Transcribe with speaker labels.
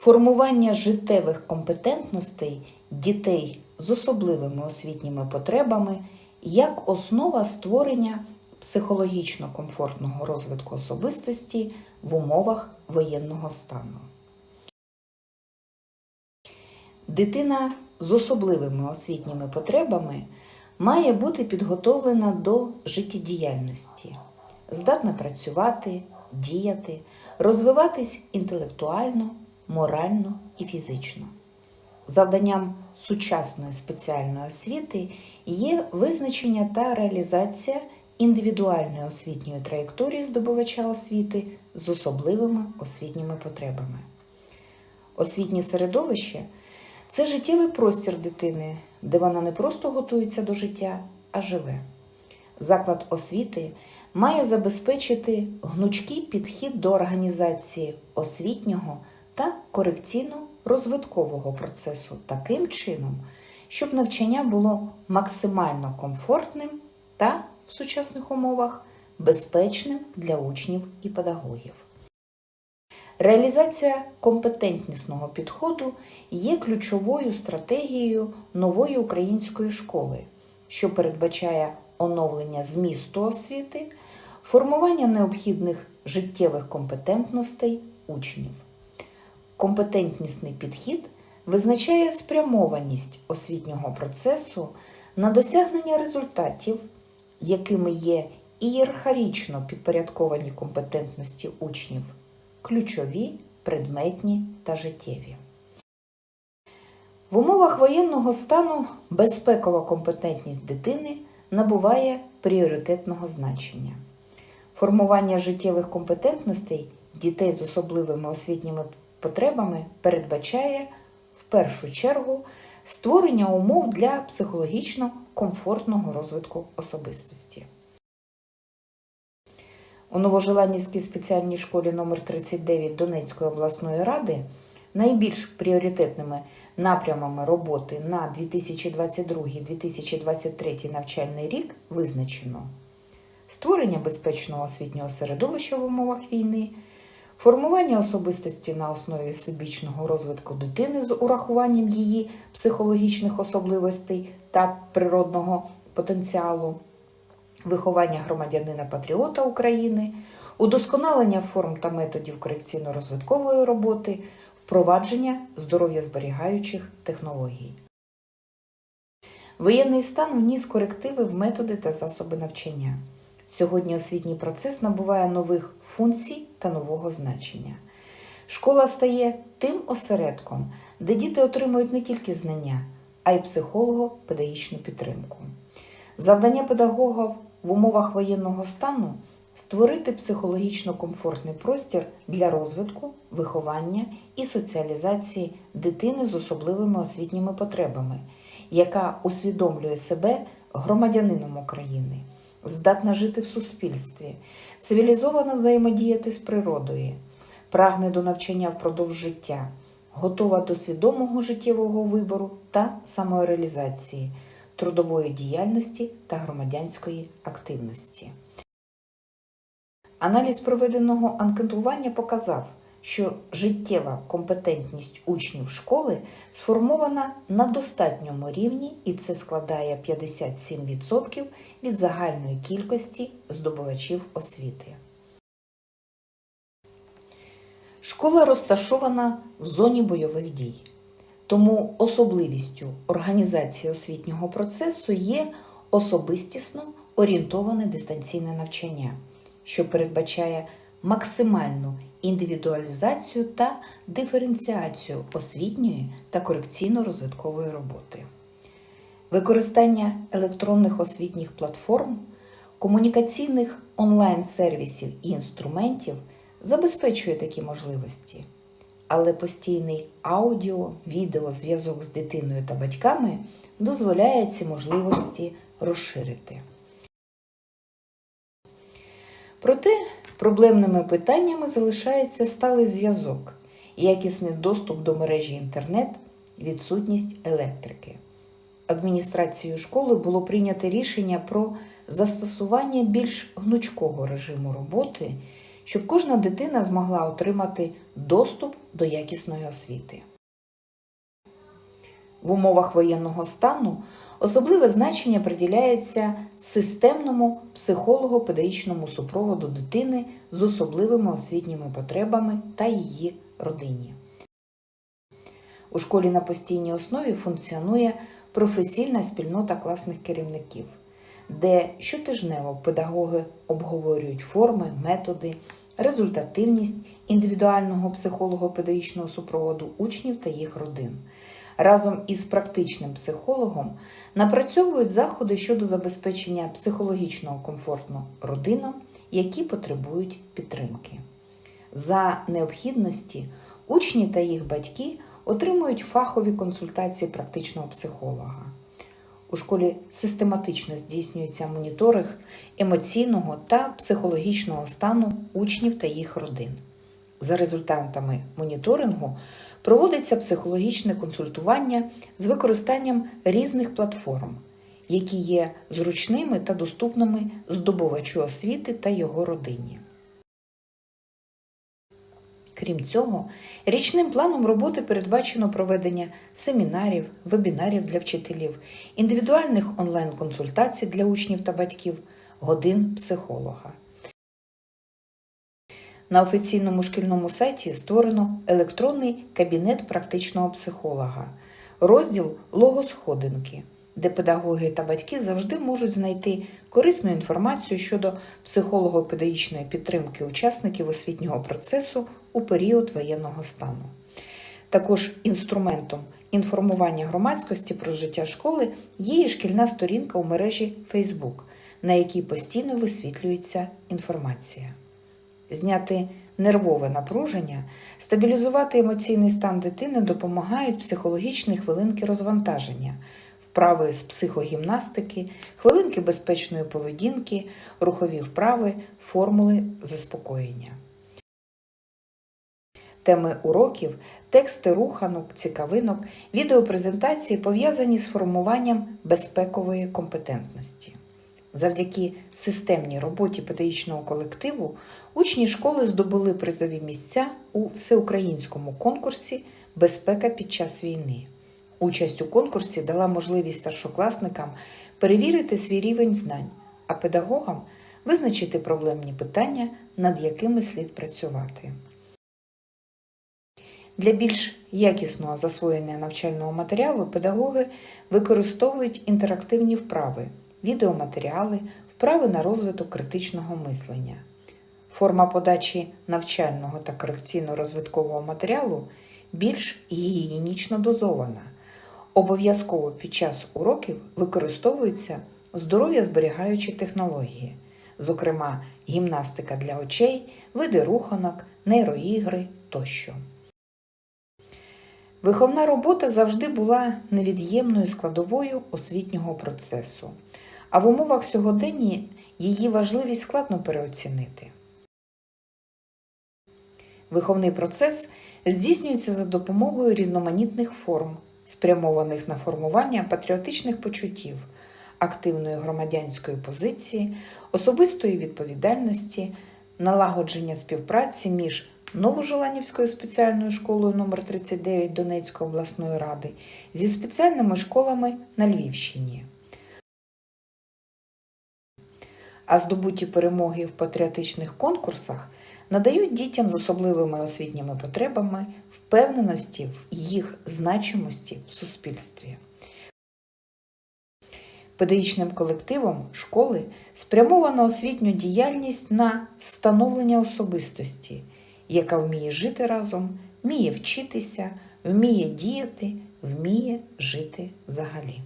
Speaker 1: формування життєвих компетентностей дітей з особливими освітніми потребами як основа створення психологічно комфортного розвитку особистості в умовах воєнного стану. Дитина з особливими освітніми потребами має бути підготовлена до життєдіяльності, здатна працювати, діяти, розвиватись інтелектуально, морально і фізично. Завданням сучасної спеціальної освіти є визначення та реалізація індивідуальної освітньої траєкторії здобувача освіти з особливими освітніми потребами. Освітнє середовище це життєвий простір дитини, де вона не просто готується до життя, а живе. Заклад освіти має забезпечити гнучкий підхід до організації освітнього та корекційно-розвиткового процесу таким чином, щоб навчання було максимально комфортним та в сучасних умовах безпечним для учнів і педагогів. Реалізація компетентнісного підходу є ключовою стратегією нової української школи, що передбачає оновлення змісту освіти, формування необхідних життєвих компетентностей учнів. Компетентнісний підхід визначає спрямованість освітнього процесу на досягнення результатів, якими є ієрархічно підпорядковані компетентності учнів ключові, предметні та життєві. В умовах воєнного стану безпекова компетентність дитини набуває пріоритетного значення. Формування життєвих компетентностей дітей з особливими освітніми потребами передбачає в першу чергу створення умов для психологічно комфортного розвитку особистості. У Новожеланівській спеціальній школі номер 39 Донецької обласної ради найбільш пріоритетними напрямами роботи на 2022-2023 навчальний рік визначено створення безпечного освітнього середовища в умовах війни, формування особистості на основі всебічного розвитку дитини з урахуванням її психологічних особливостей та природного потенціалу виховання громадянина-патріота України, удосконалення форм та методів корекційно-розвиткової роботи, впровадження здоров'я зберігаючих технологій. Воєнний стан вніс корективи в методи та засоби навчання. Сьогодні освітній процес набуває нових функцій та нового значення. Школа стає тим осередком, де діти отримують не тільки знання, а й психолого-педагогічну підтримку. Завдання педагогів в умовах воєнного стану створити психологічно комфортний простір для розвитку, виховання і соціалізації дитини з особливими освітніми потребами, яка усвідомлює себе громадянином України, здатна жити в суспільстві, цивілізовано взаємодіяти з природою, прагне до навчання впродовж життя, готова до свідомого життєвого вибору та самореалізації трудової діяльності та громадянської активності. Аналіз проведеного анкетування показав, що життєва компетентність учнів школи сформована на достатньому рівні, і це складає 57% від загальної кількості здобувачів освіти. Школа розташована в зоні бойових дій. Тому особливістю організації освітнього процесу є особистісно орієнтоване дистанційне навчання, що передбачає максимальну індивідуалізацію та диференціацію освітньої та корекційно-розвиткової роботи. Використання електронних освітніх платформ, комунікаційних онлайн-сервісів і інструментів забезпечує такі можливості але постійний аудіо, відео, зв'язок з дитиною та батьками дозволяє ці можливості розширити. Проте проблемними питаннями залишається сталий зв'язок, якісний доступ до мережі інтернет, відсутність електрики. Адміністрацією школи було прийнято рішення про застосування більш гнучкого режиму роботи щоб кожна дитина змогла отримати доступ до якісної освіти. В умовах воєнного стану особливе значення приділяється системному психолого-педагогічному супроводу дитини з особливими освітніми потребами та її родині. У школі на постійній основі функціонує професійна спільнота класних керівників, де щотижнево педагоги обговорюють форми, методи, результативність індивідуального психолого-педагогічного супроводу учнів та їх родин. Разом із практичним психологом напрацьовують заходи щодо забезпечення психологічного комфорту родинам, які потребують підтримки. За необхідності учні та їх батьки отримують фахові консультації практичного психолога. У школі систематично здійснюється моніторинг емоційного та психологічного стану учнів та їх родин. За результатами моніторингу проводиться психологічне консультування з використанням різних платформ, які є зручними та доступними здобувачу освіти та його родині. Крім цього, річним планом роботи передбачено проведення семінарів, вебінарів для вчителів, індивідуальних онлайн-консультацій для учнів та батьків, годин психолога. На офіційному шкільному сайті створено електронний кабінет практичного психолога, розділ логосходинки, де педагоги та батьки завжди можуть знайти корисну інформацію щодо психолого-педагогічної підтримки учасників освітнього процесу у період воєнного стану. Також інструментом інформування громадськості про життя школи є і шкільна сторінка у мережі Facebook, на якій постійно висвітлюється інформація. Зняти нервове напруження, стабілізувати емоційний стан дитини допомагають психологічні хвилинки розвантаження, вправи з психогімнастики, хвилинки безпечної поведінки, рухові вправи, формули заспокоєння. Теми уроків, тексти руханок, цікавинок, відеопрезентації пов'язані з формуванням безпекової компетентності. Завдяки системній роботі педагогічного колективу учні школи здобули призові місця у всеукраїнському конкурсі Безпека під час війни. Участь у конкурсі дала можливість старшокласникам перевірити свій рівень знань, а педагогам визначити проблемні питання, над якими слід працювати. Для більш якісного засвоєння навчального матеріалу педагоги використовують інтерактивні вправи, відеоматеріали, вправи на розвиток критичного мислення. Форма подачі навчального та корекційно-розвиткового матеріалу більш гігієнічно дозована. Обов'язково під час уроків використовуються здоров'я зберігаючі технології, зокрема гімнастика для очей, види руханок, нейроігри тощо. Виховна робота завжди була невід'ємною складовою освітнього процесу, а в умовах сьогодення її важливість складно переоцінити. Виховний процес здійснюється за допомогою різноманітних форм, спрямованих на формування патріотичних почуттів, активної громадянської позиції, особистої відповідальності, налагодження співпраці між Новожеланівською спеціальною школою номер 39 Донецької обласної ради зі спеціальними школами на Львівщині. А здобуті перемоги в патріотичних конкурсах надають дітям з особливими освітніми потребами впевненості в їх значимості в суспільстві. Педагогічним колективом школи спрямовано освітню діяльність на становлення особистості, яка вміє жити разом, вміє вчитися, вміє діяти, вміє жити взагалі.